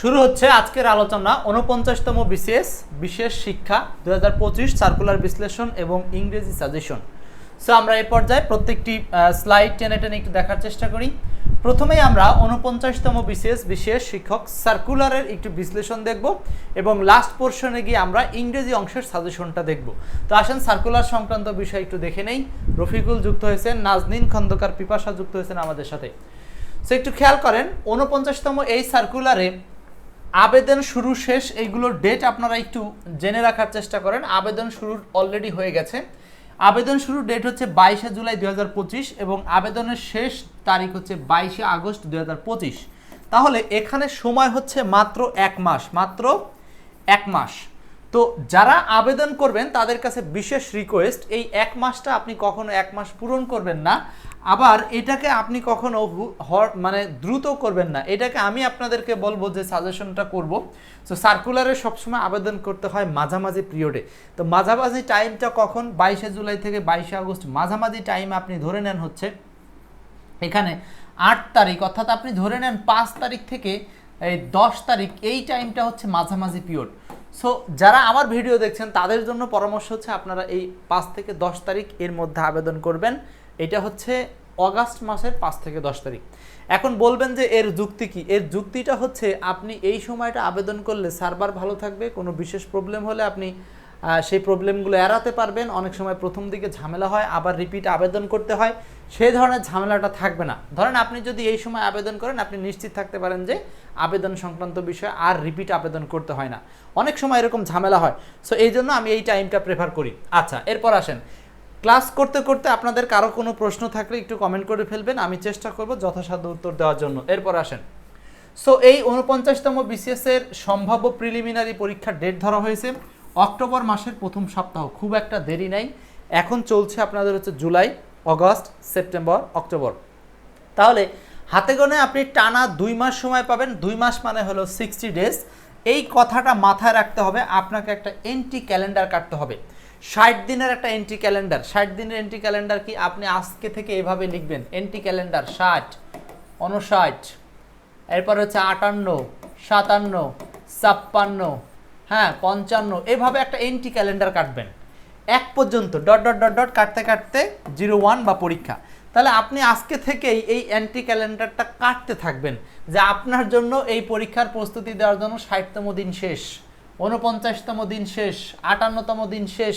শুরু হচ্ছে আজকের আলোচনা উনপঞ্চাশতম বিসিএস, বিশেষ শিক্ষা দু হাজার পঁচিশ সার্কুলার বিশ্লেষণ এবং ইংরেজি সাজেশন সো আমরা এই পর্যায়ে প্রত্যেকটি স্লাইড টেনে টেনে একটু দেখার চেষ্টা করি। প্রথমেই আমরা উনপঞ্চাশতম বিসিএস, বিশেষ শিক্ষক সার্কুলারের একটু বিশ্লেষণ দেখব এবং লাস্ট পোর্শনে গিয়ে আমরা ইংরেজি অংশের সাজেশনটা দেখব। তো আসেন সার্কুলার সংক্রান্ত বিষয় একটু দেখে নেই। রফিকুল যুক্ত হয়েছেন, নাজনীন খন্দকার পিপাসা যুক্ত হয়েছেন আমাদের সাথে। সো একটু খেয়াল করেন উনপঞ্চাশতম এই সার্কুলারে আবেদন শুরু শেষ এইগুলোর ডেট আপনারা একটু জেনে রাখার চেষ্টা করেন। আবেদন শুরু অলরেডি হয়ে গেছে। আবেদন শুরুর ডেট হচ্ছে বাইশে জুলাই দু হাজার পঁচিশ এবং আবেদনের শেষ তারিখ হচ্ছে বাইশে আগস্ট দু হাজার পঁচিশ। তাহলে এখানে সময় হচ্ছে মাত্র এক মাস, মাত্র এক মাস। তো যারা আবেদন করবেন, তাদের কাছে বিশেষ রিকোয়েস্ট এই এক মাসটা আপনি কখনো এক মাস পূরণ করবেন না। আবার এটাকে আপনি কখনো মানে দ্রুত করবেন না। এটাকে আমি আপনাদেরকে বলব যে সাজেশনটা করব। সো সার্কুলারে সবসময় আবেদন করতে হয় মাঝামাঝি পিরিয়ডে তো মাঝামাঝি টাইমটা কখন? বাইশে জুলাই থেকে বাইশে আগস্ট মাঝামাঝি টাইম আপনি ধরে নেন হচ্ছে এখানে আট তারিখ, অর্থাৎ আপনি ধরে নেন পাঁচ তারিখ থেকে, এই দশ তারিখ, এই টাইমটা হচ্ছে মাঝামাঝি পিরিয়ড সো যারা আমার ভিডিও দেখছেন, তাদের জন্য পরামর্শ হচ্ছে আপনারা এই পাঁচ থেকে দশ তারিখ এর মধ্যে আবেদন করবেন। এটা হচ্ছে অগাস্ট মাসের পাঁচ থেকে দশ তারিখ। এখন বলবেন যে এর যুক্তি কি? এর যুক্তিটা হচ্ছে আপনি এই সময়টা আবেদন করলে সার্ভার ভালো থাকবে, কোনো বিশেষ প্রবলেম হলে আপনি সেই প্রবলেমগুলো এড়াতে পারবেন। অনেক সময় প্রথম দিকে ঝামেলা হয়, আবার রিপিট আবেদন করতে হয়। সেই ধরনের ঝামেলাটা থাকবে না। ধরেন আপনি যদি এই সময় আবেদন করেন, আপনি নিশ্চিত থাকতে পারেন যে আবেদন সংক্রান্ত বিষয়ে আর রিপিট আবেদন করতে হয় না। অনেক সময় এরকম ঝামেলা হয়। সো এই জন্য আমি এই টাইমটা প্রেফার করি। আচ্ছা এরপর আসেন। ক্লাস করতে করতে আপনাদের কারও কোনো প্রশ্ন থাকলে একটু কমেন্ট করে ফেলবেন। আমি চেষ্টা করব যথাসাধ্য উত্তর দেওয়ার জন্য। এরপর আসেন। সো এই উনপঞ্চাশতম বিসিএস এর সম্ভাব্য প্রিলিমিনারি পরীক্ষার ডেট ধরা হয়েছে অক্টোবর মাসের প্রথম সপ্তাহ। খুব একটা দেরি নাই। এখন চলছে আপনাদের হচ্ছে জুলাই। August, September, October. তাহলে হাতে গোনে আপনি টানা দুই মাস সময় পাবেন। দুই মাস মানে হলো সিক্সটি ডেজ এই কথাটা মাথায় রাখতে হবে। আপনাকে একটা এন্টি ক্যালেন্ডার কাটতে হবে। ষাট দিনের একটা এন্টি ক্যালেন্ডার ষাট দিনের এন্টি ক্যালেন্ডার কি আপনি আজকে থেকে এভাবে লিখবেন? এন্টি ক্যালেন্ডার ষাট উনষাট এরপর হচ্ছে আটান্ন, সাতান্ন, ছাপ্পান্ন হ্যাঁ পঞ্চান্ন। এভাবে একটা এন্টি ক্যালেন্ডার কাটবেন। এক পর্যন্ত ডট ডট ডট ডট কাটতে কাটতে জিরো ওয়ান বা পরীক্ষা। তাহলে আপনি আজকে থেকেই এই অ্যান্টি ক্যালেন্ডারটা কাটতে থাকবেন, যে আপনার জন্য এই পরীক্ষার প্রস্তুতি দেওয়ার জন্য ষাটতম দিন শেষ উনপঞ্চাশতম দিন শেষ, আটান্নতম দিন শেষ।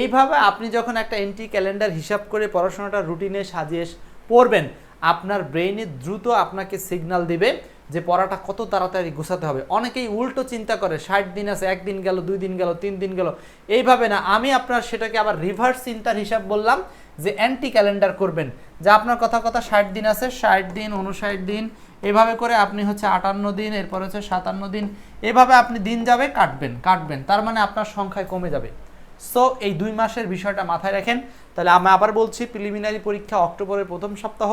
এইভাবে আপনি যখন একটা এন্টি ক্যালেন্ডার হিসাব করে পড়াশোনাটা রুটিনে সাজিয়ে পড়বেন, আপনার ব্রেইনে দ্রুত আপনাকে সিগন্যাল দিবে যে পড়াটা কত তাড়াতাড়ি গুছাতে হবে। অনেকেই উল্টো চিন্তা করে, ষাট দিন আছে, একদিন গেল, দুই দিন গেল, তিন দিন গেল। এইভাবে না, আমি আপনার সেটাকে আবার রিভার্স চিন্তার হিসাব বললাম যে অ্যান্টি ক্যালেন্ডার করবেন। যা আপনার কথা কথা ষাট দিন আছে, ষাট দিন উনষাট দিন, এভাবে করে আপনি হচ্ছে আটান্ন দিন, এরপর হচ্ছে সাতান্ন দিন, এভাবে আপনি দিন যাবে কাটবেন কাটবেন। তার মানে আপনার সংখ্যায় কমে যাবে। সো এই দুই মাসের বিষয়টা মাথায় রাখেন। তাহলে আমি আবার বলছি প্রিলিমিনারি পরীক্ষা অক্টোবরের প্রথম সপ্তাহ।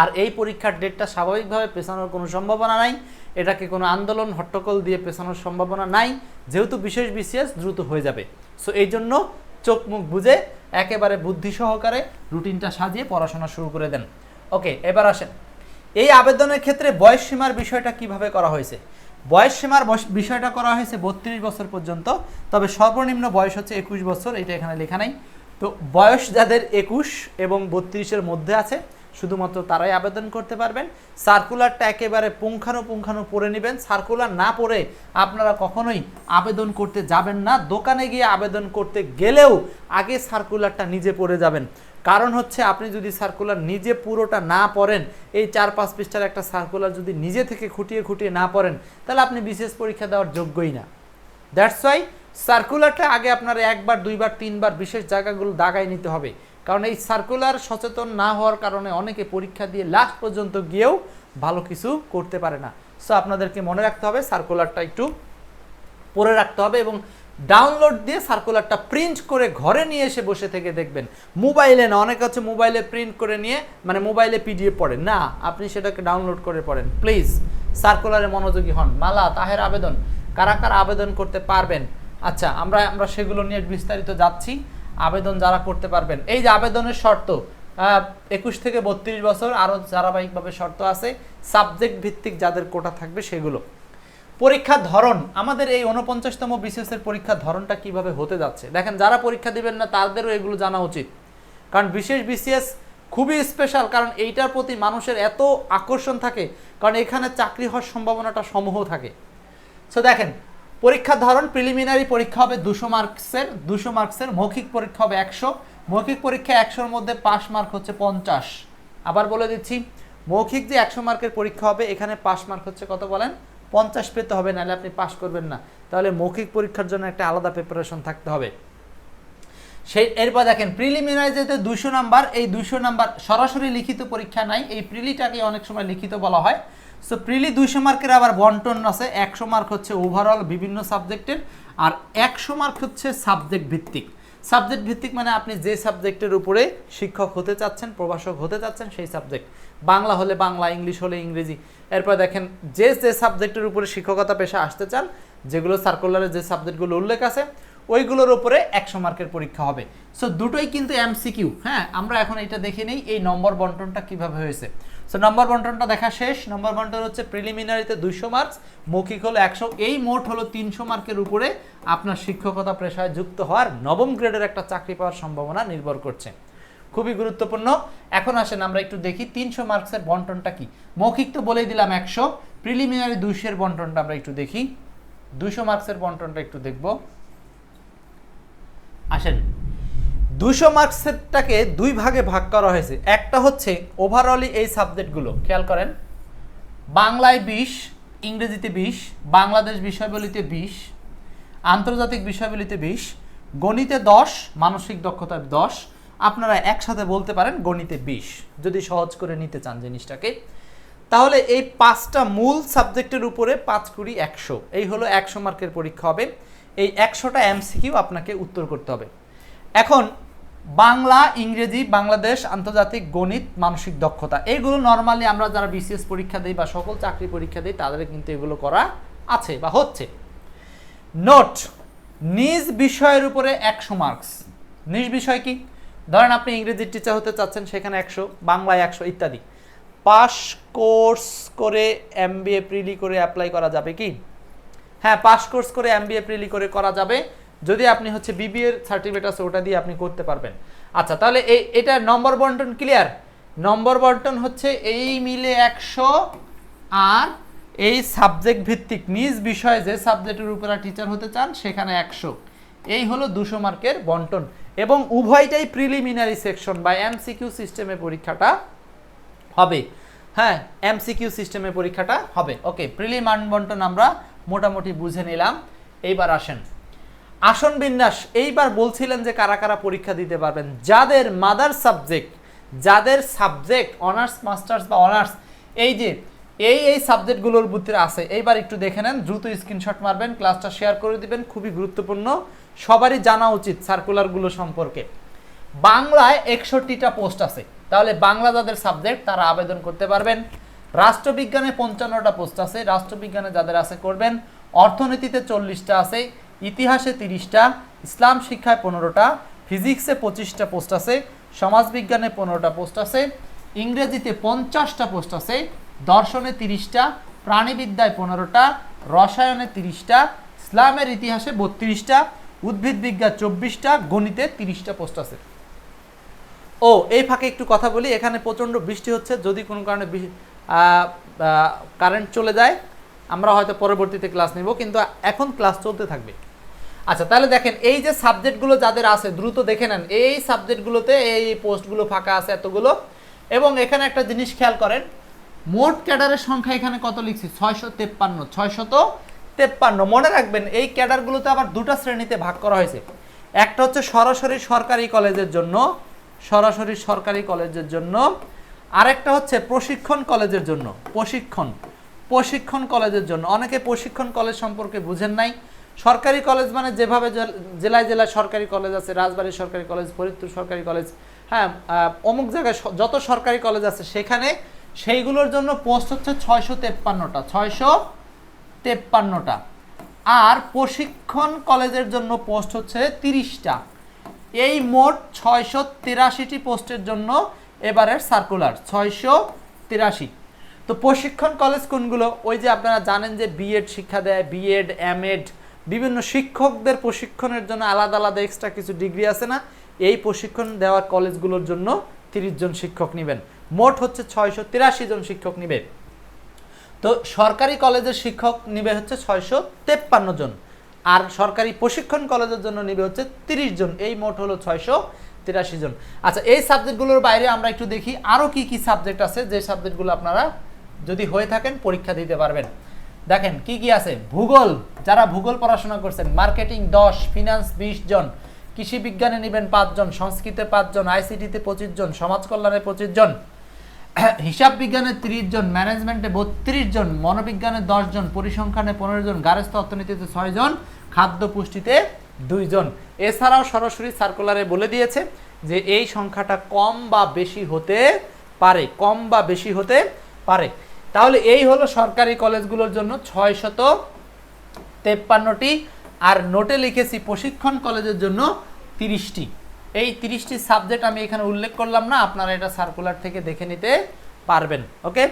আর এই পরীক্ষার ডেটটা স্বাভাবিকভাবে পেছানোর কোনো সম্ভাবনা নাই। এটাকে কোনো আন্দোলন হট্টকল দিয়ে পেছানোর সম্ভাবনা নাই। যেহেতু বিশেষ বিসিএস দ্রুত হয়ে যাবে। সো এই জন্য চোখ মুখ বুঝে একেবারে বুদ্ধি সহকারে রুটিনটা সাজিয়ে পড়াশোনা শুরু করে দেন। ওকে এবার আসেন। এই আবেদনের ক্ষেত্রে বয়স সীমার বিষয়টা কীভাবে করা হয়েছে? বয়স সীমার বিষয়টা করা হয়েছে বত্রিশ বছর পর্যন্ত। তবে সর্বনিম্ন বয়স হচ্ছে একুশ বছর, এটা এখানে লেখা নাই। তো বয়স যাদের একুশ এবং বত্রিশের মধ্যে আছে শুধুমাত্র তারাই আবেদন করতে পারবেন। সার্কুলারটা একেবারে পুঙ্খানুপুঙ্খানু পড়ে নেবেন। সার্কুলার না পড়ে আপনারা কখনোই আবেদন করতে যাবেন না। দোকানে গিয়ে আবেদন করতে গেলেও আগে সার্কুলারটা নিজে পড়ে যাবেন। কারণ হচ্ছে আপনি যদি সার্কুলার নিজে পুরোটা না পড়েন, এই চার পাঁচ পৃষ্ঠার একটা সার্কুলার যদি নিজে থেকে খুঁটিয়ে খুঁটিয়ে না পড়েন, তাহলে আপনি বিশেষ পরীক্ষা দেওয়ার যোগ্যই না। দ্যাটস ওয়াই সার্কুলারটা আগে আপনার একবার, দুইবার, তিনবার বিশেষ জায়গাগুলো দাগায় নিতে হবে। কারণ এই সার্কুলার সচেতন না হওয়ার কারণে অনেকে পরীক্ষা দিয়ে লাস্ট পর্যন্ত গিয়েও ভালো কিছু করতে পারে না। সো আপনাদেরকে মনে রাখতে হবে সার্কুলারটা একটু পরে রাখতে হবে এবং ডাউনলোড দিয়ে সার্কুলারটা প্রিন্ট করে ঘরে নিয়ে এসে বসে থেকে দেখবেন। মোবাইলে না, অনেক হচ্ছে মোবাইলে প্রিন্ট করে নিয়ে মানে মোবাইলে পিডিএফ পড়েন। না, আপনি সেটাকে ডাউনলোড করে পড়েন। প্লিজ সার্কুলারে মনোযোগী হন। মালা, তাহের আবেদন, কারা কারা আবেদন করতে পারবেন? আচ্ছা আমরা আমরা সেগুলো নিয়ে বিস্তারিত যাচ্ছি। আবেদন যারা করতে পারবেন। এই যে আবেদনের শর্ত একুশ থেকে বত্রিশ বছর আরও ধারাবাহিকভাবে শর্ত আছে, সাবজেক্ট ভিত্তিক যাদের কোটা থাকবে সেগুলো। পরীক্ষার ধরন, আমাদের এই উনপঞ্চাশতম বিসিএস এর পরীক্ষার ধরনটা কীভাবে হতে যাচ্ছে? দেখেন, যারা পরীক্ষা দিবেন না, তাদেরও এগুলো জানা উচিত। কারণ বিশেষ বিসিএস খুবই স্পেশাল কারণ এইটার প্রতি মানুষের এত আকর্ষণ থাকে, কারণ এখানে চাকরি হওয়ার সম্ভাবনাটা সমূহ থাকে। সো দেখেন পরীক্ষার ধরন প্রিলিমিনারি পরীক্ষা হবে দুশো মার্কসের দুশো মার্কসের, মৌখিক পরীক্ষা হবে একশো, মৌখিক পরীক্ষা একশোর মধ্যে পাস মার্ক হচ্ছে পঞ্চাশ। আবার বলে দিচ্ছি, মৌখিক যে একশো মার্কের পরীক্ষা হবে, এখানে পাস মার্ক হচ্ছে কত বলেন? পঞ্চাশ পেতে হবে, নাহলে আপনি পাস করবেন না। তাহলে মৌখিক পরীক্ষার জন্য একটা আলাদা প্রিপারেশন থাকতে হবে। সেই, এরপর দেখেন প্রিলিমিনারি যেতে দুশো নাম্বার, এই দুশো নাম্বার সরাসরি লিখিত পরীক্ষা নাই, এই প্রিলিটাকে অনেক সময় লিখিত বলা হয়। সো প্রিলি দুইশো মার্কের আবার বন্টন আছে, একশো মার্ক হচ্ছে ওভারঅল বিভিন্ন সাবজেক্টের আর একশো মার্ক হচ্ছে সাবজেক্ট ভিত্তিক। সাবজেক্ট ভিত্তিক মানে আপনি যে সাবজেক্টের উপরে শিক্ষক হতে চাচ্ছেন, প্রভাষক হতে চাচ্ছেন, সেই সাবজেক্ট বাংলা হলে বাংলা ইংলিশ হলে ইংরেজি। এরপর দেখেন, যে যে সাবজেক্টের উপরে শিক্ষকতা পেশা আসতে চান, যেগুলো সার্কুলারে যে সাবজেক্টগুলো উল্লেখ আছে ওইগুলোর উপরে একশো মার্কের পরীক্ষা হবে। সো দুটোই কিন্তু এমসিকিউ হ্যাঁ? আমরা এখন এটা দেখে নেই, এই নম্বর বন্টনটা কীভাবে হয়েছে। সো নম্বর বন্টনটা দেখা শেষ। নম্বর বন্টন হচ্ছে প্রিলিমিনারিতে দুইশো মার্কস মৌখিক হলো একশো, এই মোট হলো তিনশো মার্কের উপরে আপনার শিক্ষকতা পেশায় যুক্ত হওয়ার নবম গ্রেডের একটা চাকরি পাওয়ার সম্ভাবনা নির্ভর করছে। খুবই গুরুত্বপূর্ণ। এখন আসেন আমরা একটু দেখি তিনশো মার্কসের বন্টনটা কি। মৌখিক তো বলেই দিলাম একশো প্রিলিমিনারি দুইশোর বন্টনটা আমরা একটু দেখি। দুইশো মার্কসের বন্টনটা একটু দেখব। আসেন। দুশো মার্কসেরটাকে দুই ভাগে ভাগ করা হয়েছে। একটা হচ্ছে ওভারঅলি এই সাবজেক্টগুলো খেয়াল করেন। বাংলায় বিশ, ইংরেজিতে বিশ, বাংলাদেশ বিষয়বলিতে বিশ, আন্তর্জাতিক বিষয়বলিতে বিশ, গণিতে দশ, মানসিক দক্ষতায় দশ। আপনারা একসাথে বলতে পারেন গণিতে বিশ, যদি সহজ করে নিতে চান জিনিসটাকে। তাহলে এই পাঁচটা মূল সাবজেক্টের উপরে পাঁচ কুড়ি একশো। এই হলো একশো মার্কের পরীক্ষা হবে। এই একশোটা এমসিকিউ আপনাকে উত্তর করতে হবে। এখন, বাংলা, ইংরেজি, বাংলাদেশ, আন্তর্জাতিক, গণিত, মানসিক দক্ষতা এইগুলো নর্মালি আমরা যারা বিসিএস পরীক্ষা দিই বা সকল চাকরি পরীক্ষা দিই, তাদের কিন্তু এগুলো করা আছে বা হচ্ছে। নোট নিজ বিষয়ের উপরে একশো মার্কস নিজ বিষয় কি? ধরেন আপনি ইংরেজির টিচার হতে চাচ্ছেন, সেখানে একশো, বাংলায় একশো ইত্যাদি। পাস কোর্স করে এম বি এ প্রিলি করে অ্যাপ্লাই করা যাবে কি? হ্যাঁ পাস কোর্স করে এম বি এ প্রিলি করে করা যাবে। যদি আপনি হচ্ছে বিবিএর সার্টিফিকেট আছে, ওটা দিয়ে আপনি করতে পারবেন। আচ্ছা তাহলে এই এটা নম্বর বন্টন ক্লিয়ার নম্বর বন্টন হচ্ছে এই মিলে একশো আর এই সাবজেক্ট ভিত্তিক নিজ বিষয়ে যে সাবজেক্টের উপরে টিচার হতে চান, সেখানে একশো। এই হলো দুশো মার্কের বন্টন। এবং উভয়টাই প্রিলিমিনারি সেকশন বা এমসিকিউ সিস্টেমে পরীক্ষাটা হবে। হ্যাঁ এমসিকিউ সিস্টেমে পরীক্ষাটা হবে। ওকে প্রিলিমান বন্টন আমরা মোটামুটি বুঝে নিলাম। এইবার আসেন। আসন বিন্যাস, এইবার বলছিলেন যে কারা কারা পরীক্ষা দিতে পারবেন। যাদের মাদার সাবজেক্ট যাদের সাবজেক্ট অনার্স মাস্টার্স বা অনার্স এই যে, এই এই সাবজেক্টগুলোর ভিতরে আছে। এইবার একটু দেখে নেন, দ্রুত স্ক্রিনশট মারবেন ক্লাসটা শেয়ার করে দিবেন, খুবই গুরুত্বপূর্ণ। সবারই জানা উচিত সার্কুলারগুলো সম্পর্কে। বাংলায় একষট্টিটা পোস্ট আছে। তাহলে বাংলা যাদের সাবজেক্ট তারা আবেদন করতে পারবেন। রাষ্ট্রবিজ্ঞানে পঞ্চান্নটা পোস্ট আছে। রাষ্ট্রবিজ্ঞানে যাদের আছে করবেন, অর্থনীতিতে চল্লিশটা আছে, ইতিহাসে তিরিশটা, ইসলাম শিক্ষায় পনেরোটা, ফিজিক্সে পঁচিশটা পোস্ট আছে, সমাজবিজ্ঞানে পনেরোটা পোস্ট আছে, ইংরেজিতে পঞ্চাশটা পোস্ট আছে, দর্শনে তিরিশটা, প্রাণীবিদ্যায় পনেরোটা, রসায়নে তিরিশটা, ইসলামের ইতিহাসে বত্রিশটা উদ্ভিদ বিজ্ঞান চব্বিশটা, গণিতে তিরিশটা পোস্ট আছে। ও, এই ফাঁকে একটু কথা বলি, এখানে প্রচণ্ড বৃষ্টি হচ্ছে, যদি কোনো কারণে কারেন্ট চলে যায়, আমরা হয়তো পরবর্তীতে ক্লাস নিব, কিন্তু এখন ক্লাস চলতে থাকবে। আচ্ছা তাহলে দেখেন, এই যে সাবজেক্টগুলো যাদের আছে, দ্রুত দেখে নেন, এই সাবজেক্টগুলোতে এই পোস্টগুলো ফাঁকা আছে এতগুলো, এবং এখানে একটা জিনিস খেয়াল করেন, মোট ক্যাডারের সংখ্যা এখানে কত লিখছি? ছয়শো তেপ্পান্ন ছয়শত তেপ্পান্ন। মনে রাখবেন, এই ক্যাডারগুলোতে আবার দুটো শ্রেণীতে ভাগ করা হয়েছে। একটা হচ্ছে সরাসরি সরকারি কলেজের জন্য, সরাসরি সরকারি কলেজের জন্য আরেকটা হচ্ছে প্রশিক্ষণ কলেজের জন্য, প্রশিক্ষণ। প্রশিক্ষণ কলেজের জন্য। অনেকে প্রশিক্ষণ কলেজ সম্পর্কে বুঝেন নাই। সরকারি কলেজ মানে যেভাবে জেলায় জেলায় সরকারি কলেজ আছে রাজবাড়ী সরকারি কলেজ, ফরিদপুর সরকারি কলেজ হ্যাঁ অমুক জায়গায় যত সরকারি কলেজ আছে, সেখানে সেইগুলোর জন্য পোস্ট হচ্ছে ছয়শো তেপ্পান্নটা ছয়শো তেপ্পান্নটা। আর প্রশিক্ষণ কলেজের জন্য পোস্ট হচ্ছে তিরিশটা। এই মোট ছয়শো তিরাশিটি পোস্টের জন্য এবারের সার্কুলার ছয়শো তিরাশি। তো প্রশিক্ষণ কলেজ কোনগুলো? ওই যে আপনারা জানেন যে বিএড শিক্ষা দেয় বিএড এমএড বিভিন্ন শিক্ষকদের প্রশিক্ষণের জন্য আলাদা আলাদা এক্সট্রা কিছু ডিগ্রি আছে না? এই প্রশিক্ষণ দেওয়ার কলেজগুলোর জন্য তিরিশ জন শিক্ষক নেবেন। মোট হচ্ছে ছয়শো তিরাশি জন শিক্ষক নেবে। তো সরকারি কলেজের শিক্ষক নিবে হচ্ছে ছয়শো তেপ্পান্ন জন। আর সরকারি প্রশিক্ষণ কলেজের জন্য নিবে হচ্ছে তিরিশ জন। এই মোট হলো ছয়শো তিরাশি জন। আচ্ছা এই সাবজেক্টগুলোর বাইরে আমরা একটু দেখি আরও কি কি সাবজেক্ট আছে, যে সাবজেক্টগুলো আপনারা যদি হয়ে থাকেন পরীক্ষা দিতে পারবেন। দেখেন, কি কি আছে? ভূগোল, যারা ভূগোল পড়াশোনা করছেন মার্কেটিং দশ ফিনান্স বিশ জন, কৃষি বিজ্ঞানে নেবেন পাঁচজন সংস্কৃতে পাঁচজন আইসিটিতে পঁচিশ জন, সমাজ কল্যাণে পঁচিশ জন, হিসাব বিজ্ঞানে তিরিশ জন ম্যানেজমেন্টে বত্রিশ জন, মনোবিজ্ঞানে দশ জন, পরিসংখ্যানে পনেরো জন, গার্হস্থ্য অর্থনীতিতে ছয় জন, খাদ্য পুষ্টিতে দুইজন। এছাড়াও সরাসরি সার্কুলারে বলে দিয়েছে যে এই সংখ্যাটা কম বা বেশি হতে পারে, কম বা বেশি হতে পারে। তাহলে এই হলো সরকারি কলেজগুলোর জন্য ছয় শত তেপ্পান্নটি, আর নোটে লিখেছি প্রশিক্ষণ কলেজের জন্য তিরিশটি। এই তিরিশটি সাবজেক্ট আমি এখানে উল্লেখ করলাম না, আপনারা এটা সার্কুলার থেকে দেখে নিতে পারবেন ওকে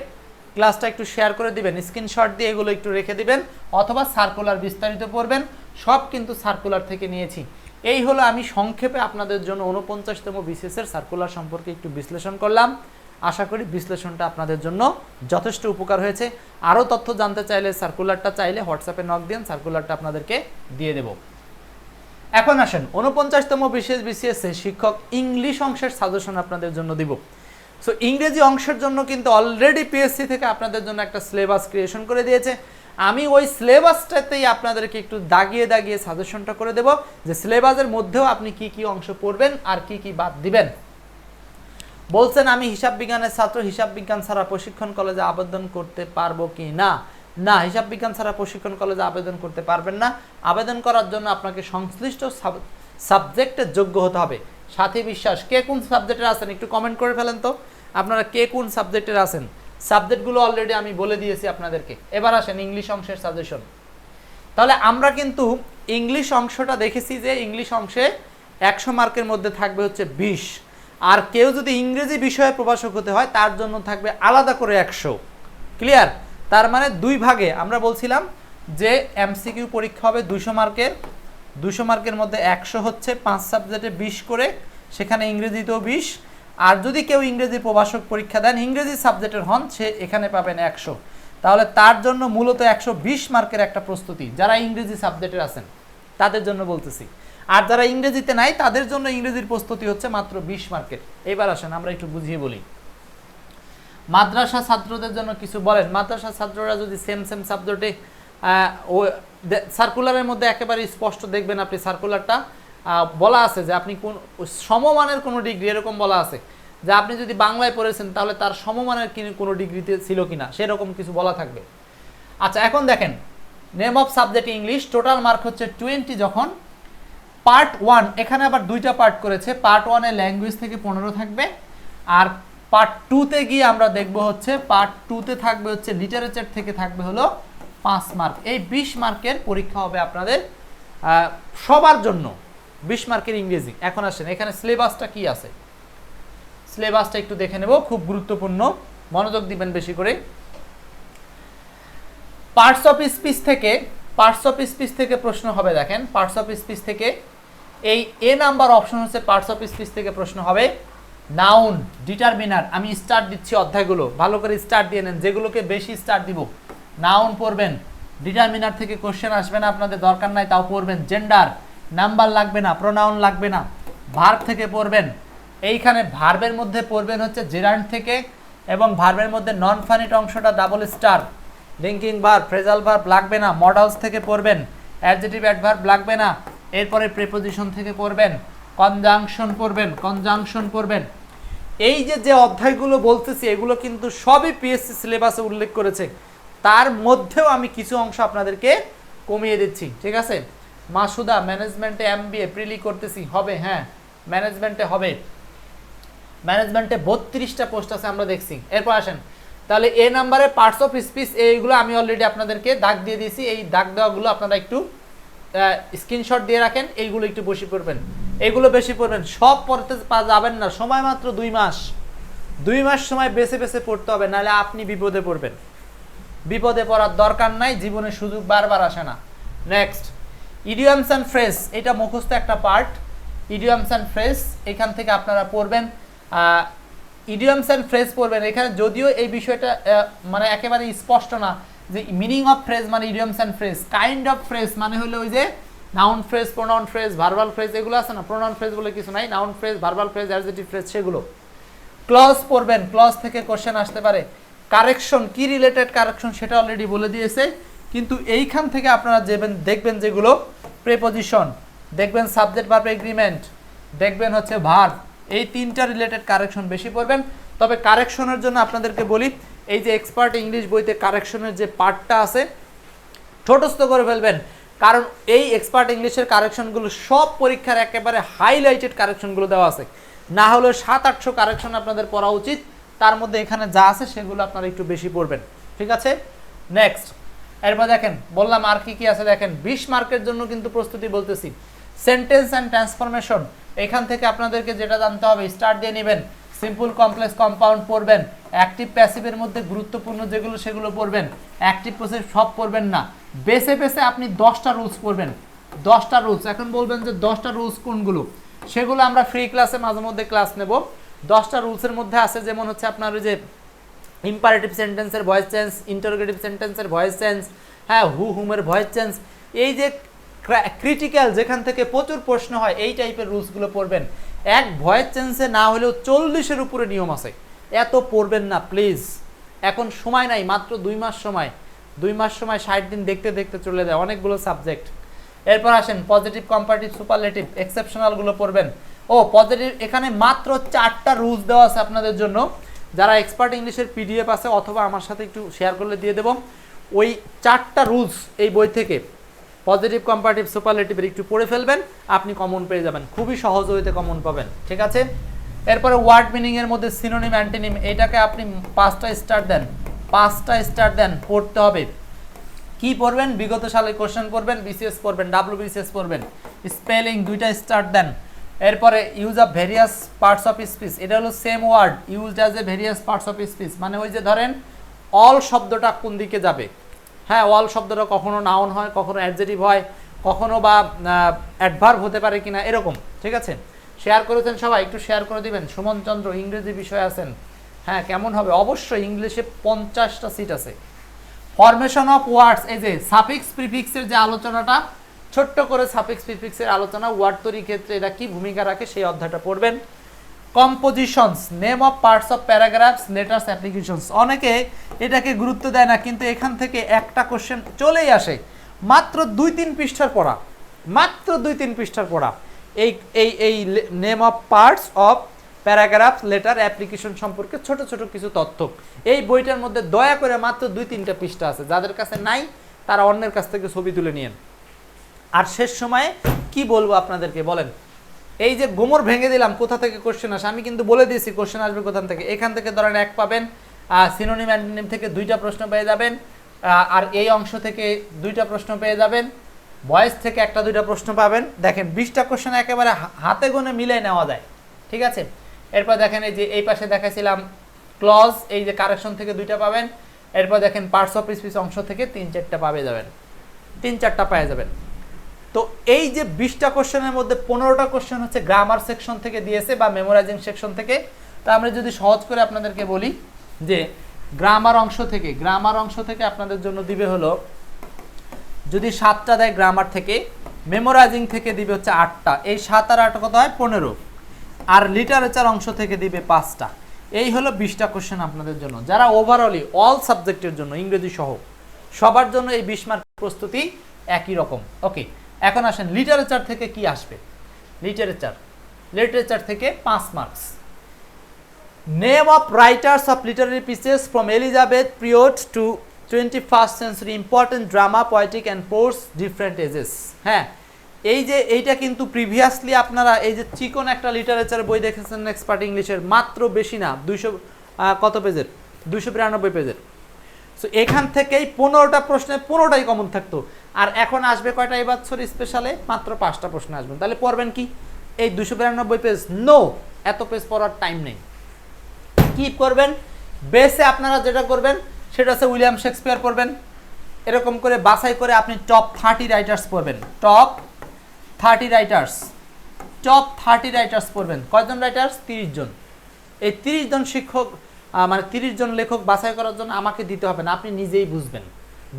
ক্লাসটা একটু শেয়ার করে দিবেন স্ক্রিনশট দিয়ে এগুলো একটু রেখে দিবেন, অথবা সার্কুলার বিস্তারিত পড়বেন। সব কিন্তু সার্কুলার থেকে নিয়েছি। এই হলো আমি সংক্ষেপে আপনাদের জন্য উনপঞ্চাশতম বিসিএসের সার্কুলার সম্পর্কে একটু বিশ্লেষণ করলাম। আশা করি বিশ্লেষণটা আপনাদের জন্য যথেষ্ট উপকার হয়েছে। আরও তথ্য জানতে চাইলে সার্কুলারটা চাইলে হোয়াটসঅ্যাপে নক দিন সার্কুলারটা আপনাদেরকে দিয়ে দেব। এখন আসেন উনপঞ্চাশতম বিশেষ বিসিএস শিক্ষক ইংলিশ অংশের সাজেশন আপনাদের জন্য দিব। সো ইংরেজি অংশের জন্য কিন্তু অলরেডি পিএসসি থেকে আপনাদের জন্য একটা সিলেবাস ক্রিয়েশন করে দিয়েছে। আমি ওই সিলেবাসটাতেই আপনাদেরকে একটু দাগিয়ে দাগিয়ে সাজেশনটা করে দেব যে সিলেবাসের মধ্যেও আপনি কি কি অংশ পড়বেন আর কি কি বাদ দিবেন। বলছেন, আমি হিসাব বিজ্ঞানের ছাত্র, হিসাব বিজ্ঞান ছাড়া প্রশিক্ষণ কলেজে আবেদন করতে পারব কি না? না, হিসাব বিজ্ঞান ছাড়া প্রশিক্ষণ কলেজে আবেদন করতে পারবেন না। আবেদন করার জন্য আপনাকে সংশ্লিষ্ট সাবজেক্টের যোগ্য হতে হবে। সাথী বিশ্বাস, কে কোন সাবজেক্টের আছেন একটু কমেন্ট করে ফেলেন তো। আপনারা কে কোন সাবজেক্টের আছেন? সাবজেক্টগুলো অলরেডি আমি বলে দিয়েছি আপনাদেরকে। এবার আসেন ইংলিশ অংশের সাজেশন তাহলে আমরা কিন্তু ইংলিশ অংশটা দেখেছি যে ইংলিশ অংশে একশো মার্কের মধ্যে থাকবে হচ্ছে বিশ। আর কেউ যদি ইংরেজি বিষয়ে প্রভাষক হতে হয়, তার জন্য থাকবে আলাদা করে একশো। ক্লিয়ার তার মানে দুই ভাগে। আমরা বলছিলাম যে এমসিকিউ পরীক্ষা হবে দুশো মার্কের। দুশো মার্কের মধ্যে একশো হচ্ছে, পাঁচ সাবজেক্টে বিশ করে। সেখানে ইংরেজিতেও বিশ। আর যদি কেউ ইংরেজি প্রভাষক পরীক্ষা দেন, ইংরেজি সাবজেক্টের হন, সে এখানে পাবেন একশো। তাহলে তার জন্য মূলত একশো বিশ মার্কের একটা প্রস্তুতি, যারা ইংরেজি সাবজেক্টের আছেন, তাদের জন্য বলতেছি। আর যারা ইংরেজিতে নাই, তাদের জন্য ইংরেজির প্রস্তুতি হচ্ছে মাত্র বিশ মার্কের। এবার আসেন, আমরা একটু বুঝিয়ে বলি। মাদ্রাসা ছাত্রদের জন্য কিছু বলেন। মাদ্রাসা ছাত্ররা যদি সেম সেম সাবজেক্টে ও সার্কুলারের মধ্যে একেবারে স্পষ্ট দেখবেন আপনি সার্কুলারটা বলা আছে যে আপনি কোন সমমানের কোনো ডিগ্রি, এরকম বলা আছে। যে আপনি যদি বাংলায় পড়েছেন, তাহলে তার সমমানের কিনে, কোনো ডিগ্রিতে ছিল কিনা, সেরকম কিছু বলা থাকবে। আচ্ছা এখন দেখেন name of subject English total mark হচ্ছে টোয়েন্টি যখন পার্ট ওয়ান এখানে আবার দুইটা পার্ট করেছে পার্ট ওয়ানে ল্যাঙ্গুয়েজ থেকে পনেরো থাকবে, আর পার্ট টুতে গিয়ে আমরা দেখব হচ্ছে পার্ট টুতে থাকবে হচ্ছে লিটারেচার থেকে থাকবে হলো পাঁচ মার্ক এই বিশ মার্কের পরীক্ষা হবে আপনাদের সবার জন্য। বিশ মার্কের ইংরেজি। এখন আসেন, এখানে সিলেবাসটা কি আছে? সিলেবাসটা একটু দেখে নেব, খুব গুরুত্বপূর্ণ। মনোযোগ দিবেন বেশি করে। পার্টস অফ স্পিচ থেকে পার্টস অফ স্পিচ থেকে প্রশ্ন হবে, দেখেন। পার্টস অফ স্পিচ থেকে, এই এ নাম্বার অপশন হচ্ছে পার্টস অফ স্পিচ থেকে প্রশ্ন হবে নাউন ডিটারমিনার আমি স্টার্ট দিচ্ছি অধ্যায়গুলো, ভালো করে স্টার্ট দিয়ে নেন। যেগুলোকে বেশি স্টার্ট দিব নাউন পড়বেন। ডিটারমিনার থেকে কোশ্চেন আসবে না, আপনাদের দরকার নাই, তাও পড়বেন। জেন্ডার নাম্বার লাগবে না প্রোনাউন লাগবে না ভার্ব থেকে পড়বেন। এইখানে ভার্বের মধ্যে পড়বেন হচ্ছে জেরান্ড থেকে এবং ভার্বের মধ্যে নন ফানিট অংশটা double star linking verb phrasal verb লাগবে না মডেলস থেকে পড়বেন অ্যাডজেটিভ অ্যাডভার্ব লাগবে না, এরপরে প্রিপোজিশন থেকে পড়বেন কনজাংশন পড়বেন কনজাংশন পড়বেন। এই যে যে অধ্যায়গুলো বলতেছি, এগুলো কিন্তু সবই পিএসসি সিলেবাসে উল্লেখ করেছে। তার মধ্যেও আমি কিছু অংশ আপনাদেরকে কমিয়ে দিচ্ছি, ঠিক আছে? মাসুদা ম্যানেজমেন্টে এম বি এপ্রিলই করতেছি। হবে হ্যাঁ। ম্যানেজমেন্টে হবে। ম্যানেজমেন্টে বত্রিশটা পোস্ট আছে আমরা দেখছি। এরপর আসেন। তাহলে এ নাম্বারে পার্টস অফ স্পিচ এইগুলো আমি অলরেডি আপনাদেরকে দাগ দিয়ে দিয়েছি। এই দাগ দেওয়াগুলো আপনারা একটু স্ক্রিনশট দিয়ে রাখেন। এইগুলো একটু বেশি পড়বেন। এগুলো বেশি পড়বেন। সব পড়তে যাবেন না। সময় মাত্র দুই মাস। দুই মাস সময় বেছে বেছে পড়তে হবে, নাহলে আপনি বিপদে পড়বেন। বিপদে পড়ার দরকার নাই। জীবনে সুযোগ বারবার আসে না। নেক্সট ইডিয়ামস অ্যান্ড ফ্রেস এটা মুখস্থ একটা পার্ট ইডিয়ামস অ্যান্ড ফ্রেস এখান থেকে আপনারা পড়বেন। ইডিয়ামস অ্যান্ড ফ্রেস পড়বেন। এখানে যদিও এই বিষয়টা মানে একেবারে স্পষ্ট না, যে মিনিং অফ ফ্রেজ মানে idioms and phrase kind of phrase মানে হলো ওই যে noun phrase pronoun phrase verbal phrase এগুলো আছে না? প্রোনাউন ফ্রেজ বলে কিছু নাই noun phrase verbal phrase adjective phrase সেগুলো। ক্লজ পড়বেন। ক্লজ থেকে কোশ্চেন আসতে পারে। কারেকশন কি রিলেটেড কারেকশন সেটা অলরেডি বলে দিয়েছে। কিন্তু এইখান থেকে আপনারা যেবেন, দেখবেন যেগুলো প্রেপোজিশন দেখবেন সাবজেক্ট ভার্ব এগ্রিমেন্ট দেখবেন হচ্ছে ভার এই তিনটা রিলেটেড কারেকশন বেশি পড়বেন। তবে কারেকশনের জন্য আপনাদেরকে বলি, এই যে এক্সপার্ট ইংলিশ বইতে কারেকশনের যে পার্টটা আছে ছোটস্থ করে ফেলবেন। কারণ এই এক্সপার্ট ইংলিশের কারেকশনগুলো সব পরীক্ষার একেবারে হাইলাইটেড কারেকশনগুলো দেওয়া আছে। না হলেও সাত, আটশো কারেকশন আপনাদের পড়া উচিত। তার মধ্যে এখানে যা আছে সেগুলো আপনারা একটু বেশি পড়বেন। ঠিক আছে? নেক্সট এরপর দেখেন, বললাম আর কি কি আছে দেখেন, বিশ মার্কের জন্য কিন্তু প্রস্তুতি বলতেছি। সেন্টেন্স অ্যান্ড ট্রান্সফরমেশন এখান থেকে আপনাদেরকে যেটা জানতে হবে স্টার্ট দিয়ে নেবেন সিম্পল কমপ্লেক্স কম্পাউন্ড পড়বেন অ্যাক্টিভ প্যাসিভের মধ্যে গুরুত্বপূর্ণ যেগুলো সেগুলো পড়বেন অ্যাক্টিভ প্রসেস সব পড়বেন না। বেছে বেছে আপনি দশটা রুলস পড়বেন, দশটা রুলস এখন বলবেন যে দশটা রুলস কোনগুলো? সেগুলো আমরা ফ্রি ক্লাসে মাঝে মধ্যে ক্লাস নেব। দশটা রুলসের মধ্যে আছে, যেমন হচ্ছে আপনার ওই যে ইম্পারেটিভ সেন্টেন্সের ভয়েস চেঞ্জ ইন্টারোগেটিভ সেন্টেন্সের ভয়েস চেঞ্জ হ্যাঁ হু হুমের ভয়েস চেঞ্জ এই যে ক্রিটিক্যাল যেখান থেকে প্রচুর প্রশ্ন হয়, এই টাইপের রুলসগুলো পড়বেন। এক ভয়েস চেঞ্জে না হলেও চল্লিশের উপরে নিয়ম আছে। এত পড়বেন না প্লিজ এখন সময় নাই, মাত্র দুই মাস সময়। দুই মাস সময়, ষাট দিন দেখতে দেখতে চলে যায়, অনেকগুলো সাবজেক্ট এরপর আসেন পজিটিভ কম্পারেটিভ সুপারলেটিভ এক্সেপশনালগুলো পড়বেন। ও পজিটিভ এখানে মাত্র চারটা রুলস দেওয়া আছে আপনাদের জন্য। যারা এক্সপার্ট ইংলিশের পিডিএফ আছে অথবা আমার সাথে একটু শেয়ার করলে দিয়ে দেবো। ওই চারটা রুলস এই বই থেকে পজিটিভ কম্পারেটিভ সুপারলেটিভের একটু পড়ে ফেলবেন, আপনি কমন পেয়ে যাবেন। খুবই সহজ হইতে কমন পাবেন, ঠিক আছে? এরপরে ওয়ার্ড মিনিংয়ের মধ্যে সিনোনিম অ্যান্টিনিম এটাকে আপনি পাঁচটা স্টার দেন। পাঁচটা স্টার দেন, পড়তে হবে। কি পড়বেন? বিগত সালে কোশ্চেন পড়বেন বিসিএস পড়বেন ডাব্লিউ বিসিএস পড়বেন। স্পেলিং দুইটা স্টার্ট দেন। এরপরে use of various parts of speech এটা হলো same word use as a various parts of speech মানে ওই যে ধরেন অল শব্দটা কোন দিকে যাবে? হ্যাঁ অল শব্দটা কখনো নাউন হয়, কখনো অ্যাডজেটিভ হয়, কখনো বা অ্যাডভার্ব হতে পারে কিনা, এরকম, ঠিক আছে? শেয়ার করেছেন সবাই, একটু শেয়ার করে দিবেন। সুমন চন্দ্র, ইংরেজি বিষয় আছেন। হ্যাঁ কেমন হবে? অবশ্যই ইংলিশে পঞ্চাশটা সিট আছে। ফরমেশন অফ ওয়ার্ডস এই যে সাফিক্স প্রিফিক্সের যে আলোচনাটা ছোট্ট করে সাফিক্স প্রিফিক্সের আলোচনা, ওয়ার্ড তৈরির ক্ষেত্রে এটা কি ভূমিকা রাখে সেই অধ্যায়টা পড়বেন। Compositions name of parts of paragraphs letters applications অনেকে এটাকে গুরুত্ব দেয় না, কিন্তু এখান থেকে একটা কোশ্চেন চলেই আসে। মাত্র দুই তিন পৃষ্ঠার পড়া, মাত্র দুই তিন পৃষ্ঠার পড়া। এই এই এই name of parts of paragraph letter application সম্পর্কে ছোট ছোট কিছু তথ্য। এই বইটার মধ্যে দয়া করে মাত্র দুই তিনটা পৃষ্ঠা আছে। যাদের কাছে নাই, তারা অন্যের কাছ থেকে ছবি তুলে নিয়েন। আর শেষ সময়ে কি বলব আপনাদেরকে? বলেন, এই যে গোমর ভেঙে দিলাম, কোথা থেকে কোশ্চেন আসে? আমি কিন্তু বলে দিয়েছি কোশ্চেন আসবে কোথান থেকে? এখান থেকে ধরেন এক পাবেন সিনোনিম অ্যান্টিনিম থেকে দুইটা প্রশ্ন পেয়ে যাবেন আর এই অংশ থেকে দুইটা প্রশ্ন পেয়ে যাবেন ভয়েস থেকে একটা দুইটা প্রশ্ন পাবেন। দেখেন, বিশটা কোশ্চেন একেবারে হাতে গোনে মিলে নেওয়া যায়, ঠিক আছে? এরপর দেখেন এই যে এই পাশে দেখাইছিলাম ক্লজ এই যে কারেকশন থেকে দুইটা পাবেন, এরপর দেখেন পার্টস অফ স্পিচ অংশ থেকে তিন চারটা পাবে যাবেন তিন চারটা পেয়ে যাবেন। তো এই যে বিশটা কোশ্চেনের মধ্যে পনেরোটা কোশ্চেন হচ্ছে গ্রামার সেকশন থেকে দিয়েছে বা মেমোরাইজিং সেকশন থেকে, তা আমরা যদি সহজ করে আপনাদেরকে বলি যে গ্রামার অংশ থেকে গ্রামার অংশ থেকে আপনাদের জন্য দিবে হলো, যদি সাতটা দেয় গ্রামার থেকে মেমোরাইজিং থেকে দিবে হচ্ছে আটটা, এই সাত আর আট কত হয়? পনেরো, আর লিটারেচার অংশ থেকে দিবে পাঁচটা, এই হলো বিশটা কোশ্চেন আপনাদের জন্য। যারা ওভারঅলি অল সাবজেক্টের জন্য, ইংরেজি সহ, সবার জন্য এই বিশ মার্ক প্রস্তুতি একই রকম। ওকে এখন আসেন লিটারেচার থেকে কি আসবে? লিটারেচার লিটারেচার থেকে পাঁচ marks name of writers of literary pieces from Elizabeth period to twenty first century important drama poetic and prose different ages হ্যাঁ এই যে এইটা কিন্তু প্রিভিয়াসলি আপনারা এই যে চিকন একটা লিটারেচার বই দেখেছেন এক্সপার্ট ইংলিশের, মাত্র বেশি না, দুইশো কত পেজের? দুইশো বিরানব্বই পেজের। সো এখান থেকেই পনেরোটা প্রশ্নে পনেরোটাই কমন থাকতো। আর এখন আসবে কয়টা এবার স্পেশালে মাত্র পাঁচটা প্রশ্ন আসবে। তাহলে পড়বেন কি? এই দুশো বিরানব্বই পেজ নো এত পেজ পড়ার টাইম নেই। কি করবেন। বেসে আপনারা যেটা করবেন, সেটা হচ্ছে উইলিয়াম শেক্সপিয়ার পড়বেন। এরকম করে বাছাই করে আপনি টপ থার্টি রাইটার্স পড়বেন। Top thirty writers top thirty writers পড়বেন। কয়জন রাইটার্স তিরিশ জন। এই তিরিশ জন শিক্ষক মানে তিরিশ জন লেখক বাছাই করার জন্য আমাকে দিতে হবে না, আপনি নিজেই বুঝবেন।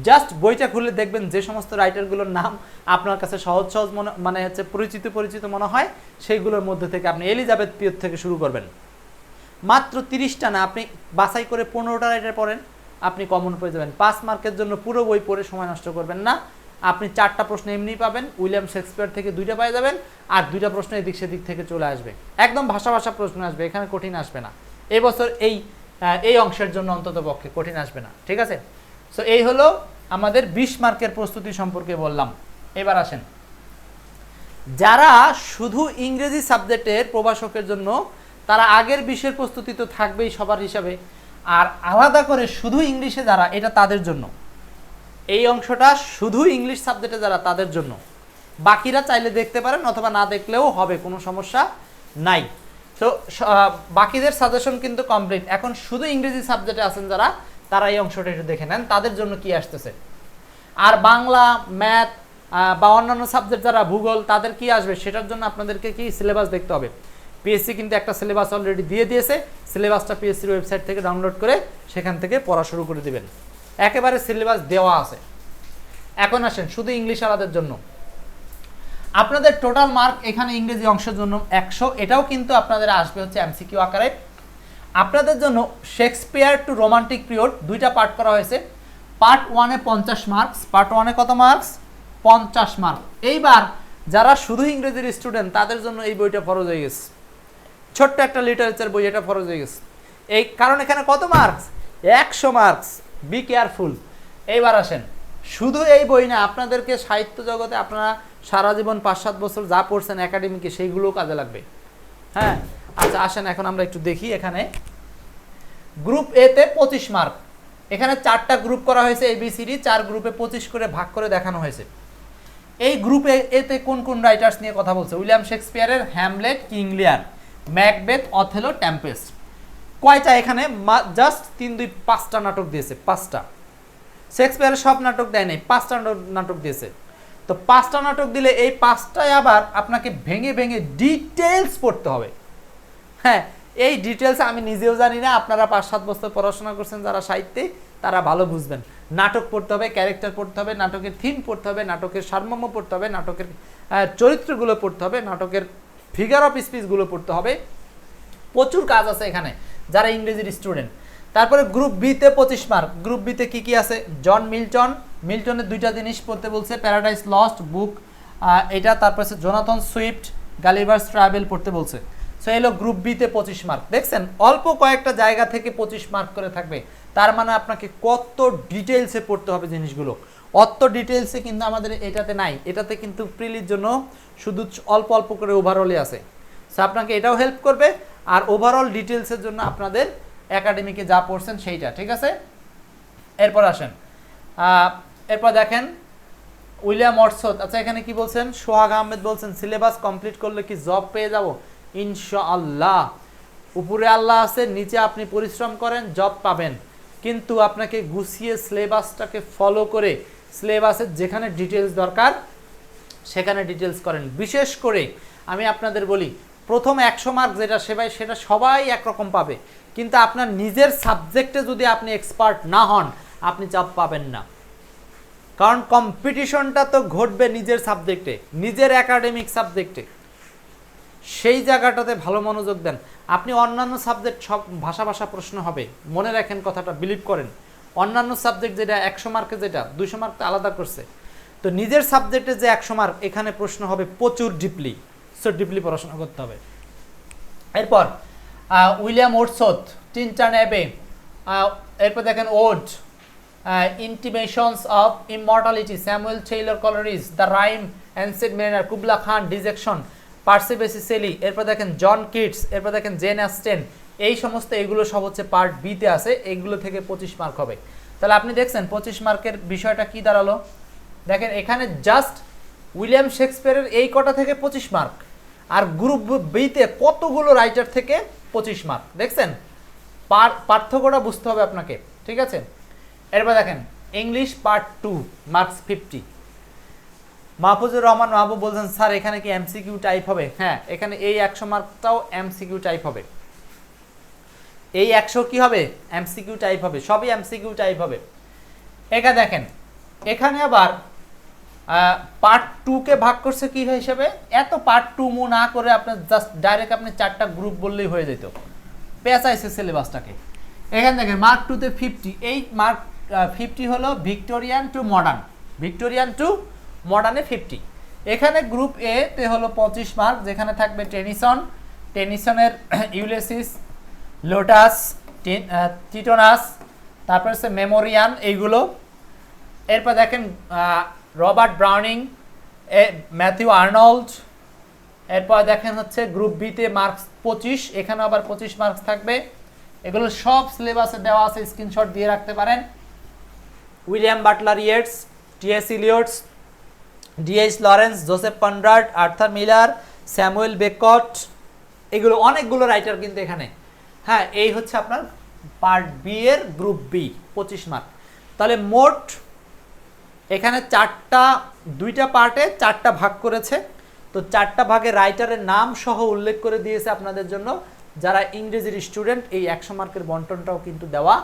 জাস্ট বইটা খুলে দেখবেন যে সমস্ত রাইটারগুলোর নাম আপনার কাছে সহজ সহজ মনে মানে হচ্ছে পরিচিত পরিচিত মনে হয়, সেইগুলোর মধ্যে থেকে আপনি এলিজাবেথ পিয়র থেকে শুরু করবেন। মাত্র তিরিশটা না, আপনি বাছাই করে পনেরোটা রাইটার পড়েন, আপনি কমন পেয়ে যাবেন। পাঁচ মার্কের জন্য পুরো বই পড়ে সময় নষ্ট করবেন না। আপনি চারটা প্রশ্ন এমনি পাবেন, উইলিয়াম শেক্সপিয়ার থেকে দুইটা পাই যাবেন, আর দুইটা প্রশ্ন এদিক সেদিক থেকে চলে আসবে। একদম ভাষা ভাষা প্রশ্ন আসবে, এখানে কঠিন আসবে না। এই বছর এই এই অংশের জন্য অন্তত পক্ষে কঠিন আসবে না, ঠিক আছে? সো এই হলো আমাদের বিশ মার্কের প্রস্তুতি সম্পর্কে বললাম। এবার আসেন। যারা শুধু ইংরেজি সাবজেক্টের প্রভাষকের জন্য, তারা আগের বিষয়ের প্রস্তুতি তো থাকবেই সবার হিসাবে। আর আলাদা করে শুধু ইংলিশে যারা, এটা তাদের জন্য। এই অংশটা শুধু ইংলিশ সাবজেক্টে যারা, তাদের জন্য। বাকিরা চাইলে দেখতে পারেন, অথবা না দেখলেও হবে, কোনো সমস্যা নাই। তো বাকিদের সাজেশন কিন্তু কমপ্লিট এখন শুধু ইংরেজি সাবজেক্টে আছেন যারা তারা এই অংশটা একটু দেখে নেন, তাদের জন্য কি আসতেছে? আর বাংলা, ম্যাথ বা অন্যান্য সাবজেক্ট যারা ভূগোল, তাদের কি আসবে? সেটার জন্য আপনাদেরকে কি সিলেবাস দেখতে হবে। পিএসসি কিন্তু একটা সিলেবাস অলরেডি দিয়ে দিয়েছে সিলেবাসটা পিএসসির ওয়েবসাইট থেকে ডাউনলোড করে সেখান থেকে পড়া শুরু করে দেবেন। একেবারে সিলেবাস দেওয়া আছে। এখন আসেন, শুধু ইংলিশ আলাদের জন্য। আপনাদের টোটাল মার্ক এখানে ইংরেজি অংশের জন্য একশো, এটাও কিন্তু আপনাদের আসবে হচ্ছে এমসিকিউ আকারে। আপনাদের জন্য শেক্সপিয়ার টু রোমান্টিক পিরিয়ড দুইটা পার্ট করা হয়েছে। পার্ট ওয়ানে পঞ্চাশ মার্কস, পার্ট ওয়ানে কত মার্কস? পঞ্চাশ মার্ক এইবার যারা শুধু ইংরেজির স্টুডেন্ট, তাদের জন্য এই বইটা ফরজ হয়ে গেছে। ছোট্ট একটা লিটারেচার বই, এটা ফরজ হয়ে গেছে। এই কারণ এখানে কত মার্কস? একশো মার্কস। বি কেয়ারফুল এইবার আসেন। শুধু এই বই না, আপনাদেরকে সাহিত্য জগতে আপনারা সারা জীবন পাঁচ সাত বছর যা পড়ছেন একাডেমিকে সেইগুলোও কাজে লাগবে। হ্যাঁ? আচ্ছা আসেন, এখন আমরা একটু দেখি এখানে। গ্রুপ এতে পঁচিশ মার্ক এখানে চারটা গ্রুপ করা হয়েছে এবিসিডি চার গ্রুপে পঁচিশ করে ভাগ করে দেখানো হয়েছে। এই গ্রুপে এতে কোন কোন রাইটার্স নিয়ে কথা বলছে? William শেক্সপিয়ারের Hamlet King Lear Macbeth Othello Tempest কয়টা এখানে? জাস্ট তিন, দুই, পাঁচটা নাটক দিয়েছে, পাঁচটা। শেক্সপিয়ারের সব নাটক দেয় নাই, পাঁচটা নাটক দিয়েছে। তো পাঁচটা নাটক দিলে এই পাঁচটায় আবার আপনাকে ভেঙে ভেঙে ডিটেলস পড়তে হবে। হ্যাঁ এই ডিটেলস আমি নিজেও জানি না। আপনারা পাঁচ সাত বছর পড়াশোনা করছেন যারা সাহিত্যে তারা ভালো বুঝবেন। নাটক পড়তে হবে ক্যারেক্টার পড়তে হবে, নাটকের থিম পড়তে হবে, নাটকের সারমর্ম পড়তে হবে, নাটকের চরিত্রগুলো পড়তে হবে, নাটকের ফিগার অফ স্পিচগুলো পড়তে হবে। প্রচুর কাজ আছে এখানে, যারা ইংরেজির স্টুডেন্ট তারপরে গ্রুপ বিতে পঁচিশ মার্ক গ্রুপ বিতে কি কি আছে? জন মিল্টন মিল্টনের দুইটা জিনিস পড়তে বলছে প্যারাডাইস লস্ট বুক এটা তারপর জোনাথন সুইফট গালিভার্স ট্রাভেল পড়তে বলছে। সো এলো গ্রুপ বিতে পঁচিশ মার্ক দেখছেন? অল্প কয়েকটা জায়গা থেকে পঁচিশ মার্ক করে থাকবে। তার মানে আপনাকে কত ডিটেলসে পড়তে হবে জিনিসগুলো। অত ডিটেলসে কিন্তু আমাদের এটাতে নাই। এটাতে কিন্তু প্রিলির জন্য শুধু অল্প অল্প করে ওভারঅলই আছে। সো আপনাকে এটাও হেল্প করবে। আর ওভারঅল ডিটেলসের জন্য আপনাদের একাডেমিকে যা পড়ছেন সেইটা, ঠিক আছে? এরপর আসেন। এরপর দেখেন উইলিয়াম অর্সদ। আচ্ছা এখানে কি বলছেন? সোহাগ আহমেদ বলছেন সিলেবাস কমপ্লিট করলে কি জব পেয়ে যাব? ইনশাআল্লাহ। উপরে আল্লাহ আছে, নিচে আপনি পরিশ্রম করেন জব পাবেন। কিন্তু আপনাকে গুছিয়ে সিলেবাসটাকে ফলো করে সিলেবাসের যেখানে ডিটেলস দরকার, সেখানে ডিটেলস করেন। বিশেষ করে আমি আপনাদের বলি, প্রথম একশো মার্ক যেটা সেবাই সেটা সবাই একরকম পাবে। কিন্তু আপনার নিজের সাবজেক্টে যদি আপনি এক্সপার্ট না হন, আপনি চাপ পাবেন না। কারণ কম্পিটিশনটা তো ঘটবে নিজের সাবজেক্টে নিজের একাডেমিক সাবজেক্টে সেই জায়গাটাতে ভালো মনোযোগ দেন। আপনি অন্যান্য সাবজেক্ট সব ভাষা ভাষা প্রশ্ন হবে। মনে রাখেন কথাটা বিলিভ করেন। অন্যান্য সাবজেক্ট যেটা একশো মার্কে যেটা, দুইশো মার্ক আলাদা করছে। তো নিজের সাবজেক্টে যে একশো মার্ক এখানে প্রশ্ন হবে প্রচুর ডিপলি সো ডিপলি পড়াশোনা করতে হবে। এরপর উইলিয়াম ওটসথ টিনটান অ্যাবে এরপর দেখেন ode intimations of immortality Samuel Taylor Coleridge the rime ancient mariner Kubla Khan, dejection. Percy Bysshe Shelley, এরপর দেখেন জন কিটস, এরপর দেখেন জেন অ্যাস্টেন, এই সমস্ত এগুলো সব হচ্ছে পার্ট বিতে আছে এইগুলো থেকে পঁচিশ মার্ক হবে। তাহলে আপনি দেখছেন পঁচিশ মার্কের বিষয়টা কি দাঁড়াল? দেখেন এখানে জাস্ট উইলিয়াম শেক্সপিয়ারের এই কটা থেকে পঁচিশ মার্ক আর গ্রুপ বিতে কতগুলো রাইটার থেকে পঁচিশ মার্ক দেখছেন? পার- পার্থক্যটা বুঝতে হবে আপনাকে, ঠিক আছে? এরপর দেখেন English part two marks fifty Mahfuzur Rahman Mahbub বলছেন স্যার এখানে কি এমসিকিউ টাইপ হবে? হ্যাঁ। এখানে এই একশো মার্কটাও এমসিকিউ টাইপ হবে। এই একশো কি হবে? এমসিকিউ টাইপ হবে। সবই এমসিকিউ টাইপ হবে। একা দেখেন এখানে আবার পার্ট টুকে ভাগ করছে কি হিসেবে? এত পার্ট টু মু না করে আপনার জাস্ট ডাইরেক্ট আপনি চারটা গ্রুপ বললেই হয়ে যেত। পেঁচাইছে সিলেবাসটাকে এখানে দেখেন মার্ক টুতে ফিফটি এই মার্ক ফিফটি হলো Victorian to modern Victorian to মডার্নে fifty এখানে গ্রুপ এ তে হলো পঁচিশ মার্ক যেখানে থাকবে টেনিসন। টেনিসনের ইউলেসিস লোটাস টিটোনাস তারপর হচ্ছে মেমোরিয়ান এইগুলো। এরপর দেখেন রবার্ট ব্রাউনিং এ ম্যাথিউ আর্নল্ড এরপর দেখেন হচ্ছে গ্রুপ বিতে মার্কস পঁচিশ, এখানে আবার পঁচিশ মার্কস থাকবে। এগুলো সব সিলেবাসে দেওয়া আছে স্ক্রিনশট দিয়ে রাখতে পারেন। William Butler Yeats T S Eliot's D H Lawrence, Joseph Conrad, Arthur Miller, Samuel Beckett, এগুলো অনেকগুলো রাইটার কিন্তু এখানে। হ্যাঁ এই হচ্ছে আপনার পার্ট বি এর গ্রুপ বি পঁচিশ মার্ক তাহলে মোট এখানে চারটা, দুইটা পার্টে চারটা ভাগ করেছে। তো চারটা ভাগে রাইটারের নাম সহ উল্লেখ করে দিয়েছে আপনাদের জন্য যারা ইংরেজির স্টুডেন্ট এই একশো মার্কের বন্টনটাও কিন্তু দেওয়া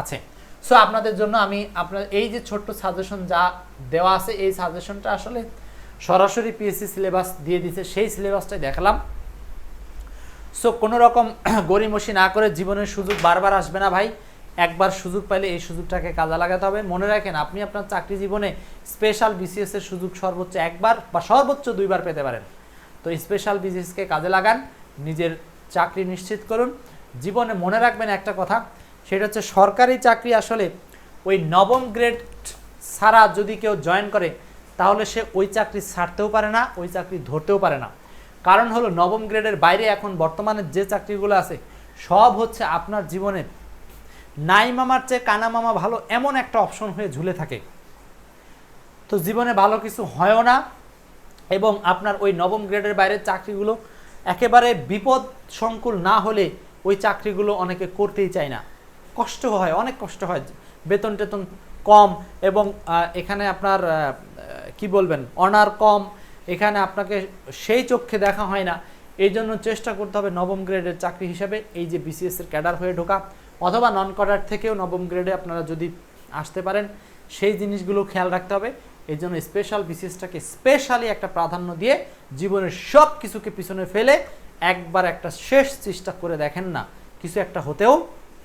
আছে। সো আপনাদের জন্য আমি আপনার এই যে ছোট্ট সাজেশন যা দেওয়া আছে, এই সাজেশনটা আসলে সরাসরি পিএসসি সিলেবাস দিয়ে দিছে সেই সিলেবাসটাই দেখালাম। সো কোনো রকম গড়িমসি না করে জীবনের সুযোগ বারবার আসবে না ভাই। একবার সুযোগ পাইলে এই সুযোগটাকে কাজে লাগাতে হবে। মনে রাখেন, আপনি আপনার চাকরি জীবনে স্পেশাল বিসিএস এর সুযোগ সর্বোচ্চ একবার বা সর্বোচ্চ দুইবার পেতে পারেন। তো স্পেশাল বিসিএসকে কাজে লাগান, নিজের চাকরি নিশ্চিত করুন। জীবনে মনে রাখবেন একটা কথা সেটা হচ্ছে সরকারি চাকরি আসলে ওই নবম গ্রেড ছাড়া যদি কেউ জয়েন করে, তাহলে সে ওই চাকরি ছাড়তেও পারে না, ওই চাকরি ধরতেও পারে না। কারণ হলো নবম গ্রেডের বাইরে এখন বর্তমানে যে চাকরিগুলো আছে, সব হচ্ছে আপনার জীবনের নাই মামার চেয়ে কানা মামা ভালো এমন একটা অপশন হয়ে ঝুলে থাকে। তো জীবনে ভালো কিছু হয়ও না এবং আপনার ওই নবম গ্রেডের বাইরের চাকরিগুলো একেবারে বিপদ সংকুল না হলে ওই চাকরিগুলো অনেকে করতেই চায় না। কষ্ট হয়, অনেক কষ্ট হয়। বেতন টেতন কম এবং এখানে আপনার কি বলবেন, অনার কম। এখানে আপনাকে সেই চক্ষে দেখা হয় না। এই জন্য চেষ্টা করতে হবে নবম গ্রেডের চাকরি হিসাবে, এই যে বিসিএসের ক্যাডার হয়ে ঢোকা। অথবা নন ক্যাডার থেকেও নবম গ্রেডে আপনারা যদি আসতে পারেন, সেই জিনিসগুলো খেয়াল রাখতে হবে। এই জন্য স্পেশাল বিসিএসটাকে স্পেশালি একটা প্রাধান্য দিয়ে জীবনের সব কিছুকে পিছনে ফেলে একবার একটা শেষ চেষ্টা করে দেখেন না। কিছু একটা হতেও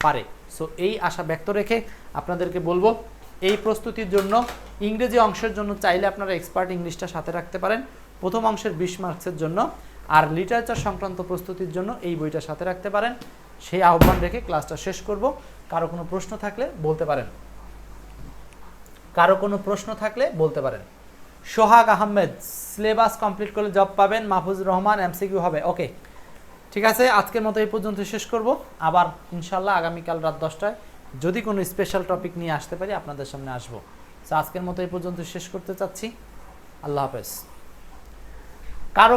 পারে। সো এই আশা ব্যক্ত রেখে আপনাদেরকে বলব, এই প্রস্তুতির জন্য ইংরেজি অংশের জন্য চাইলে আপনারা এক্সপার্ট ইংলিশটা সাথে রাখতে পারেন। প্রথম অংশের বিশ মার্কসের জন্য আর লিটারেচার সংক্রান্ত প্রস্তুতির জন্য এই বইটা সাথে রাখতে পারেন। সেই আহ্বান রেখে ক্লাসটা শেষ করব। কারও কোনো প্রশ্ন থাকলে বলতে পারেন। কারও কোনো প্রশ্ন থাকলে বলতে পারেন। সোহাগ আহমেদ সিলেবাস কমপ্লিট করলে জব পাবেন। মাহফুজুর রহমান এমসিকিউ হবে। ওকে ঠিক আছে, আজকের মতো এই পর্যন্ত শেষ করব। আবার ইনশাল্লাহ আগামীকাল রাত দশটায় যদি কোনো স্পেশাল টপিক নিয়ে আসতে পারি, আপনাদের সামনে আসব। আজকের মতো এই পর্যন্ত শেষ করতে চাচ্ছি। আল্লাহ হাফেজ। কারও